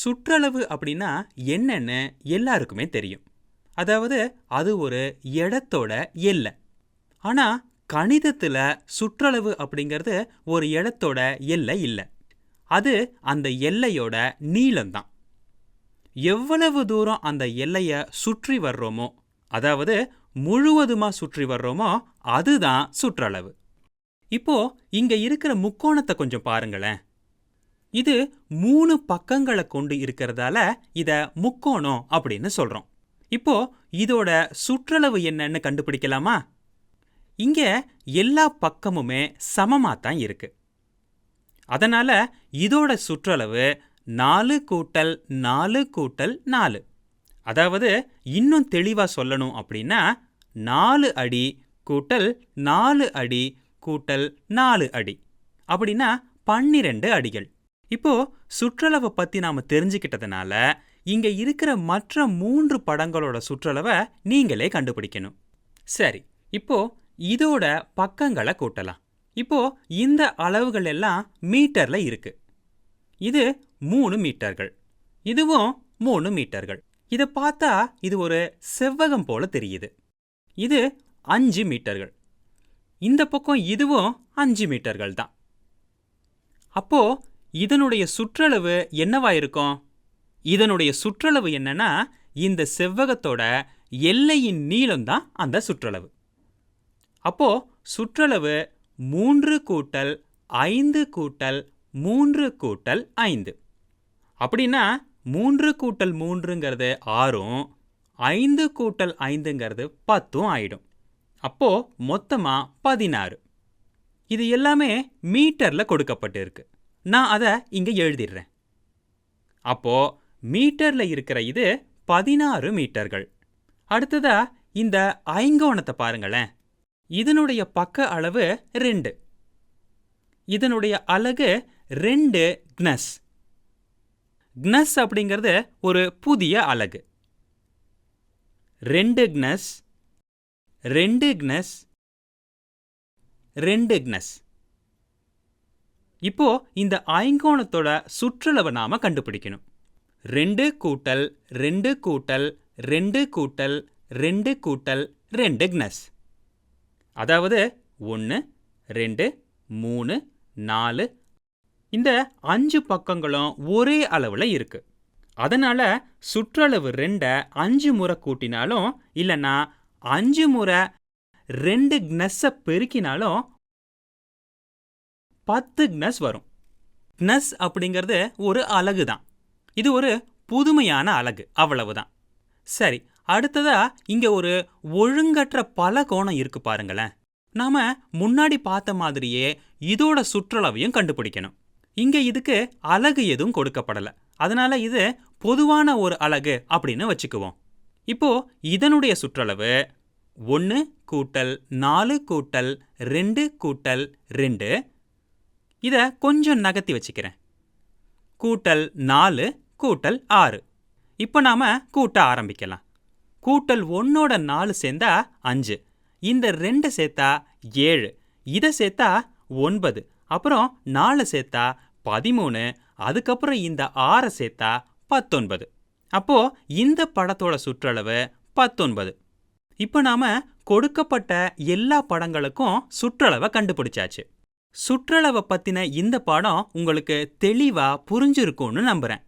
சுற்றளவு அப்படின்னா என்னன்னு எல்லாருக்குமே தெரியும். அதாவது அது ஒரு இடத்தோட எல்லை. ஆனா கணிதத்துல சுற்றளவு அப்படிங்கிறது ஒரு இடத்தோட எல்லை இல்லை. அது அந்த எல்லையோட நீளம்தான். எவ்வளவு தூரம் அந்த எல்லையை சுற்றி வர்றோமோ அதாவது முழுவதுமா சுற்றி வர்றோமோ அதுதான் சுற்றளவு. இப்போ இங்க இருக்கிற முக்கோணத்தை கொஞ்சம் பாருங்களேன். இது மூணு பக்கங்களை கொண்டு இருக்கிறதால இத முக்கோணம் அப்படின்னு சொல்றோம். இப்போ இதோட சுற்றளவு என்னன்னு கண்டுபிடிக்கலாமா? இங்க எல்லா பக்கமுமே சமமா தான் இருக்கு. அதனால இதோட சுற்றளவு நாலு கூட்டல் நாலு கூட்டல் நாலு. அதாவது இன்னும் தெளிவா சொல்லணும் அப்படின்னா நாலு அடி கூட்டல் நாலு அடி கூட்டல் நாலு அடி. அப்படின்னா பன்னிரெண்டு அடிகள். இப்போ சுற்றளவை பத்தி நாம தெரிஞ்சுக்கிட்டதுனால இங்க இருக்கிற மற்ற மூன்று படங்களோட சுற்றளவை நீங்களே கண்டுபிடிக்கணும். சரி இப்போ இதோட பக்கங்களை கூட்டலாம். இப்போ இந்த அளவுகள் எல்லாம் மீட்டர்ல இருக்கு. இது மூணு மீட்டர்கள். இதுவும் மூணு மீட்டர்கள். இதை பார்த்தா இது ஒரு செவ்வகம் போல தெரியுது. இது அஞ்சு மீட்டர்கள். இந்த பக்கம் இதுவும் அஞ்சு மீட்டர்கள் தான். அப்போ இதனுடைய சுற்றளவு என்னவா இருக்கும் இதனுடைய சுற்றளவு என்னன்னா இந்த செவ்வகத்தோட எல்லையின் நீளம் தான் அந்த சுற்றளவு. அப்போ சுற்றளவு மூன்று கூட்டல் ஐந்து கூட்டல் மூன்று கூட்டல் ஐந்து. அப்படின்னா மூன்று கூட்டல் மூன்றுங்கிறது ஆறும் ஐந்து கூட்டல் ஐந்துங்கிறது பத்தும் ஆயிடும். அப்போ மொத்தமா பதினாறு. இது எல்லாமே மீட்டர்ல கொடுக்கப்பட்டிருக்கு. நான் அதை இங்க எழுதிடுறேன். அப்போ மீட்டர்ல இருக்கிற இது பதினாறு மீட்டர்கள். அடுத்ததா இந்த ஐங்கோணத்தை பாருங்களேன். இதனுடைய பக்க அளவு ரெண்டு. இதனுடைய அலகு ரெண்டு க்னஸ். க்னஸ் அப்படிங்கிறது ஒரு புதிய அலகு. ரெண்டு க்னஸ் ரெண்டு க்னஸ் ரெண்டு க்னஸ். இப்போ இந்த ஐங்கோணத்தோட சுற்றளவை நாம கண்டுபிடிக்கணும். ரெண்டு கூட்டல் ரெண்டு கூட்டல் ரெண்டு கூட்டல் ரெண்டு கூட்டல் ரெண்டு க்னஸ். அதாவது ஒன்று ரெண்டு மூணு நாலு. இந்த அஞ்சு பக்கங்களும் ஒரே அளவில் இருக்கு. அதனால சுற்றளவு ரெண்டை அஞ்சு முறை கூட்டினாலும் இல்லைன்னா அஞ்சு முறை ரெண்டு க்னஸை பெருக்கினாலும் பத்து க்னஸ் வரும். க்னஸ் அப்படிங்கிறது ஒரு அலகு தான் இது ஒரு புதுமையான அலகு அவ்வளவுதான். சரி அடுத்ததா இங்க ஒரு ஒழுங்கற்ற பல கோணம் இருக்கு பாருங்களேன். நாம முன்னாடி பார்த்த மாதிரியே இதோட சுற்றளவையும் கண்டுபிடிக்கணும். இங்க இதுக்கு அலகு எதுவும் கொடுக்கப்படல. அதனால இது பொதுவான ஒரு அலகு அப்படின்னு வச்சுக்குவோம். இப்போ இதனுடைய சுற்றளவு ஒன்று கூட்டல் நாலு கூட்டல் ரெண்டு கூட்டல் ரெண்டு இதை கொஞ்சம் நகர்த்தி வச்சுக்கிறேன். கூட்டல் நாலு கூட்டல் ஆறு. இப்போ நாம கூட்ட ஆரம்பிக்கலாம். கூட்டல் ஒன்னோட நாலு சேர்ந்தா அஞ்சு. இந்த ரெண்டு சேர்த்தா ஏழு. இதை சேர்த்தா ஒன்பது. அப்புறம் நாலு சேர்த்தா பதிமூணு. அதுக்கப்புறம் இந்த ஆறை சேர்த்தா பத்தொன்பது. அப்போ இந்த படத்தோட சுற்றளவு பத்தொன்பது. இப்போ நாம கொடுக்கப்பட்ட எல்லா படங்களுக்கும் சுற்றளவை கண்டுபிடிச்சாச்சு. சுற்றளவை பத்தின இந்த பாடம் உங்களுக்கு தெளிவா புரிஞ்சிருக்கும்னு நம்புகிறேன்